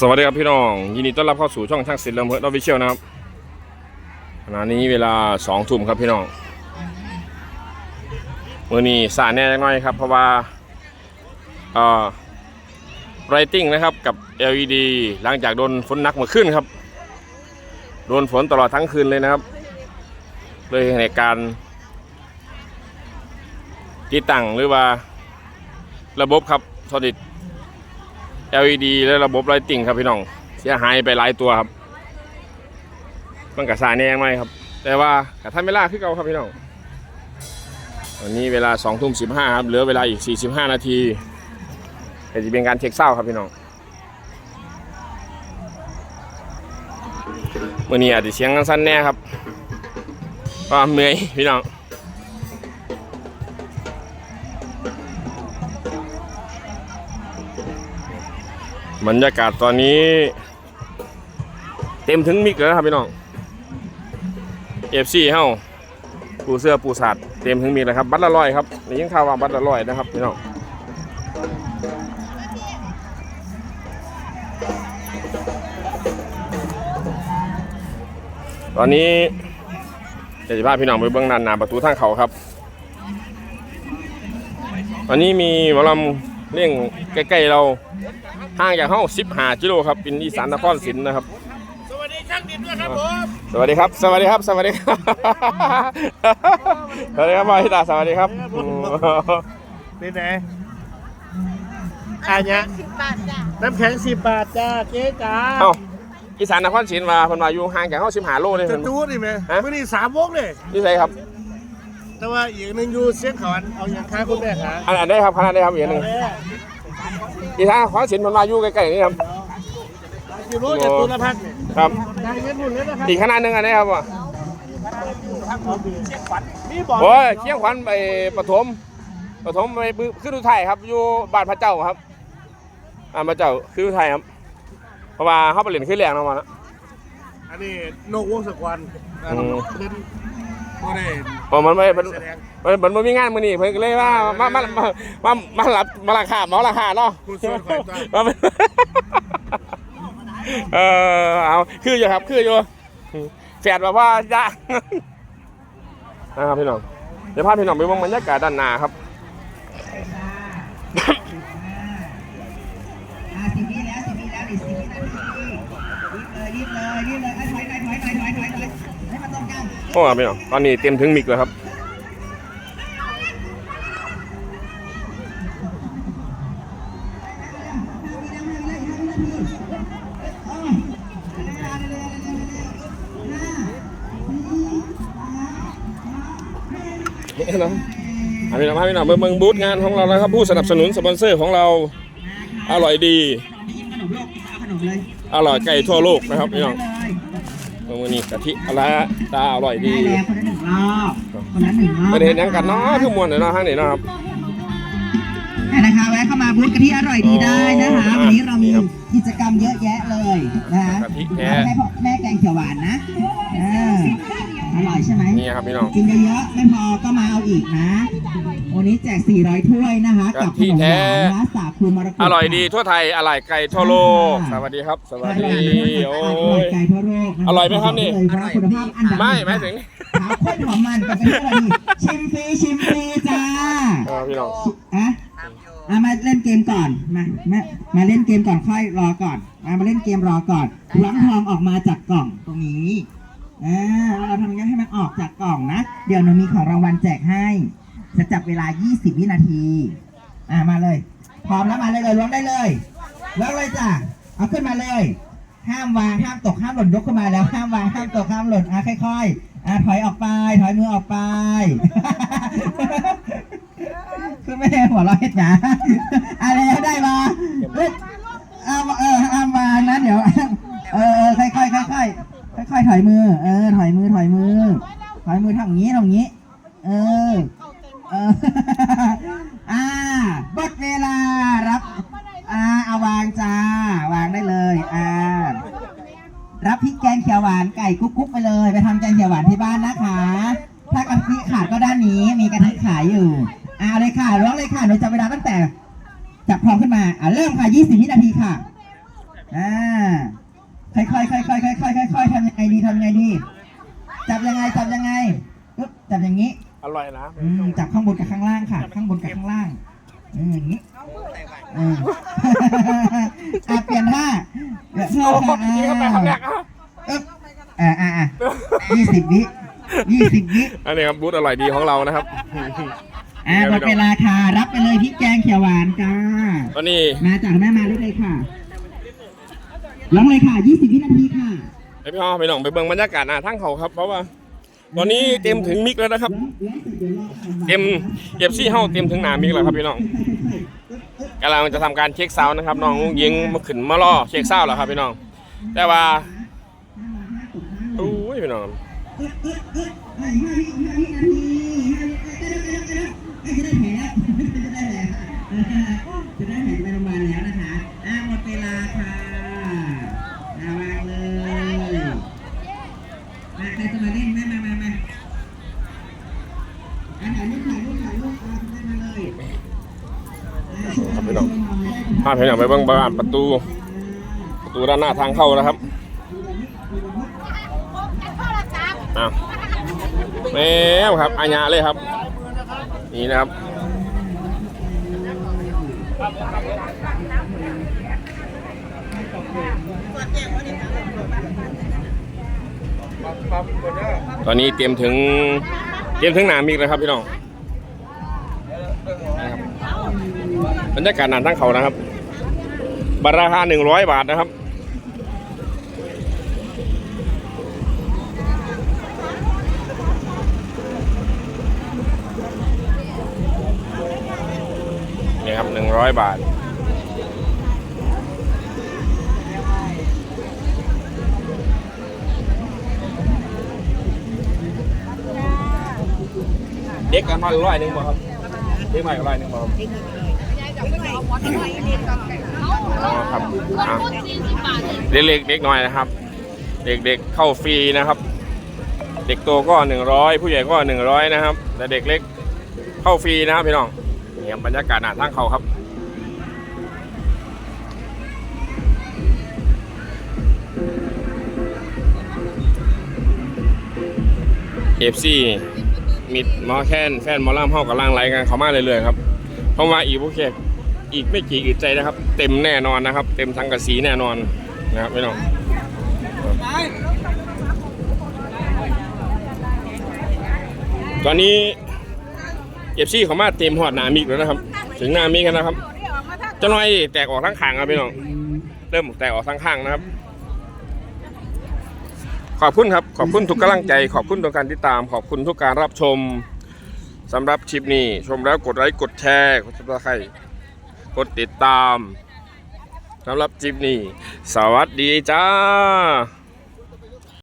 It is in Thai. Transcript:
สวัสดีครับพี่น้อง ยินดีต้อนรับเข้าสู่ช่องช่างศิลป์ลำเพิดออฟฟิเชียลนะครับขณะนี้เวลาสองทุ่มครับพี่น้องมือนี้สารแน่หน้อยครับ เพราะว่าเอ่อไรติ้งนะครับกับ LED หลังจากโดนฝนหนักมาขึ้นครับ โดนฝนตลอดทั้งคืนเลยนะครับเลยในการติดตั้งหรือว่าระบบครับสอดิ LED และระบบไลติงครับพี่น้อง เสียหายไปหลายตัวครับ มันกับสายแนงไหมครับ แต่ว่ากับท่านเวลาคือเก่าครับพี่น้องวันนี้เวลา2ทุ่ม15ครับ เหลือเวลาอีก45นาทีแต่จะเป็นการเช็คเศร้าครับพี่น้องวันนี้อาจจะเสียงสั้นแน่ครับเพราะว่าเมื่อยพี่น้อง บรรยากาศตอนนี้ เต็มถึงมิกแล้วครับพี่น้องเอฟซีเฮ้าปูเสื้อปูสัตว์เต็มถึงมิกแล้วครับ บัตรละร้อยครับนี่ยังข่าวว่าบัตรละร้อยนะครับพี่น้องตอนนี้เดี๋ยวจะพาพี่น้องไปเบื้องด้านหน้าประตูทางเขาครับ วันนี้มีหมอลำ เร่งใกล้ๆเราห่างจากห้อง15กิโลครับเป็นอีสานนครศรีนะครับ สวัสดีช่างดินด้วยครับผมสวัสดีครับ สวัสดีครับ สวัสดีครับ สวัสดีครับบอยตาสวัสดีครับเป็นไงอันเนี้ยสิบบาทจ้ะน้ำแข็งสิบบาทจ้าเจ๊จ้าเอ้าอีสานนครศรีมาเพิ่นว่าอยู่ห่างจากห้อง15โลเลยจะเพิ่น จูดนี่ไหมฮะมื่อนี้สามวงเลยนี่ใช่ครับ แต่ว่าอีกหนึ่งอยู่เสียงขอนเอาอย่างค้าคุณแม่ขาอันอันได้ครับขนาดได้ครับอีกอันหนึงอีสานนครศรีเพิ่นว่าอยู่ใกล้ๆนี่ครับอยู่รู้จากตุลพักเนี่ยครับได้เงินหมดเลยนะครับอีกขนาดหนึงอันนี้ครับว่ามีบอกโอ้ยเชียงขวัญไปปฐมปฐมไปขึ้นอุทัยครับ อยู่บ้านพระเจ้าครับอ่าพระเจ้าขึ้นอุทัยครับ เพราะว่าเขาไปเล่นขึ้นแรงเนาะมานะอันนี้นกวงสกวันอันอืมเพิ่น บ่ได้เพราะมันไม่มันแสดงมันมันบ่มีงานมื้อนี้เพิ่นก็เลยว่ามามามามามารับมาราคาเมาราคาเนาะคุณส่วนข่อยตัวมาเป็นเออเอาคืออยู่ครับคืออยู่แฝดแบบว่าจะนะครับพี่น้องเดี๋ยวพาพี่น้องไปมองบรรยากาศด้านหน้าครับ อ่าสิบวิแล้วสิบวิแล้วอีกสิบวินาทีรีบเลยรีบเลยรีบเลยอะถอยหน่อยถอยหน่อยถอยถอยถอย ให้มันตรงกันโอ้พี่น้องตอนนี้เต็มถึงมิกแล้วครับนี่นะอันนี้นะพี่น้องเบิ่งเบิ่งบูธงานของเราแล้วครับ ผู้สนับสนุนสปอนเซอร์ของเราอร่อยดีขนมโลกขนมเลยอร่อยไก่ทั่วโลกนะครับพี่น้องเมื่อนี้กะทิอะไรตาอร่อยดีได้แล้วคนละหนึ่งรอบคนละหนึ่งรอบประเด็นยังกันเนาะคือมวนเนาะทางนี้เนาะครับ อะนะคะแวะเข้ามาบูธกะทิอร่อยดีได้นะคะอ๋อวันนี้เรามีครับกิจกรรมเยอะแยะเลยนะคะกะทิแท้ แม่พอแม่แกงเขียวหวานนะอ่า อร่อยใช่ไหมนี่ครับพี่น้อง กินเยอะๆไม่พอก็มาเอาอีกนะ วันนี้แจก 400 ถ้วยนะคะกับขนมหวานนะสาคูมรกตอร่อยดีทั่วไทยอร่อยไก่ทั่วโลก สวัสดีครับ สวัสดีโอ้อร่อยยไก่ทั่วโลกนะะอร่อยไหมครับนี่อกเลยว่าคุณภาพอันดับไม่หมายถึงขาวข้นหอมมันกับเป็นอะไรดีชิมฟรีชิมฟรีจ้าเออพี่น้องอะอะมาเล่นเกมก่อน มามามาเล่นเกมก่อนค่อยรอก่อน มามาเล่นเกมรอก่อนหวังทองออกมาจากกล่องตรงนี้ อ่าเราทำยังไงให้มันออกจากกล่องนะ เดี๋ยวหนูมีของรางวัลแจกให้ จะจับเวลา 20 วินาที อ่ามาเลย พร้อมแล้วมาเลยเลยล้วงได้เลยล้วงเลยจ้ะ เอาขึ้นมาเลย ห้ามวาง ห้ามตก ห้ามหล่นยกขึ้นมาแล้ว ห้ามวาง ห้ามตก ห้ามหล่น อะค่อยๆ อะถอยออกไป ถอยมือออกไปคือไม่ได้หัวเราะเห็ดหนาอะไรได้มาเฮ้ยเอาเออห้ามวางนะเดี๋ยว เออเออค่อยๆค่อยๆค่อยๆถอยมือ เออ ถอยมือ ถอยมือ ถอยมือทำอย่างนี้ทำอย่างนี้ เออ เออ อ่าหมดเวลารับ อ่า เอาวางจ้า วางได้เลย อ่า รับพริกแกงเขียวหวานไก่กุ๊กกุ๊กไปเลย ไปทำแกงเขียวหวานที่บ้านนะคะ ถ้ากะทิขาดก็ด้านนี้ มีกะทิขายอยู่ อ่าเลยค่ะร้อง เลยค่ะหนูจับเวลาตั้งแต่จับพร้อมขึ้นมาอ่าเริ่มค่ะ20วินาทีค่ะอ่าค่อยๆค่อยๆค่อยๆค่อยๆค่อยๆทำยังไงดีทำยังไงดี จับยังไงจับยังไงปึ๊บจับอย่างนี้อร่อยนะอืมจับข้างบนกับข้างล่างค่ะ ข้างบนกับข้างล่างอืมอย่างนี้อืมอะเปลี่ยนท่าเปลี่ยนท่าค่ะนี่เข้าไปครั้งแรกอะอึ๊บอ่าอ่าอ่ายี่สิบวิยี่สิบวิอันนี้ครับบูธอร่อยดีของเรานะครับ อ่าหมดเวลาค่ะ รับไปเลยพริกแกงเขียวหวานจ้า ตอนนี้มาจากแม่มาได้เลยค่ะร้องเลยค่ะยี่สิบวินาทีค่ะให้พี่น้องไปน้องไปเบิ่งบรรยากาศหน้าทั้งเขาครับ เพราะว่า ตอนนี้เต็มถึงมิกแล้วนะครับ เต็มเก็บซี่เฮาเต็มถึงหนามิกแล้วครับพี่น้องกำลังจะทำการเช็คซาวน์นะครับน้องอุ้งยิงมาขึ้นมาล่อเช็คซาวน์แล้วครับพี่น้อง แต่ว่าโอ้ยพี่น้อง พาพี่น้องไปบิ่งบ้านประตู ประตูด้านหน้าทางเข้านะครับอ้าวแม่ครับอาญาเลยครับ นี่นะครับตอนนี้เตรียมถึงเตรียมถึงหนามิกเลยครับพี่น้องบรรยากาศนานทั้งเขานะครับ บัตรราคา100บาทนะครับ นี่ครับ100บาทเด็กกันมาร้อยหนึ่งบ่ครับเด็กใหม่ร้อยหนึ่งบ่ครับ อ๋อครับอะเด็กๆเด็กหน้อยนะครับ เด็กๆเข้าฟรีนะครับ เด็กโตก็ 100 ผู้ใหญ่ก็ 100 นะครับ แต่เด็กเล็กเข้าฟรีนะครับพี่น้องนี่ครับรรยากาศหน้าทางเขาครับเอฟซีมิดมอแคนแฟนมอล่ามเฮากับล่างไหลกันเขามาเรื่อยๆครับ เพราะว่าอีกพวกแขก อีกไม่กี่อึดใจนะครับ เต็มแน่นอนนะครับ เต็มทั้งกระสีแน่นอนนะครับพี่น้องตอนนี้เอฟซีเขามาเต็มหอดหนามิกแล้วนะครับ ถึงหนามิกแล้วนะครับจะน้อยแตกออกทั้งขางครับพี่น้องเริ่มแตกออกทั้งข้างนะครับ ขอบคุณครับ ขอบคุณทุกกำลังใจ ขอบคุณทุกการติดตาม ขอบคุณทุกการรับชมสำหรับคลิปนี้ ชมแล้วกดไลค์กดแชร์กดซับสไคร กดติดตามสำหรับจิปนี้ สวัสดีจ้า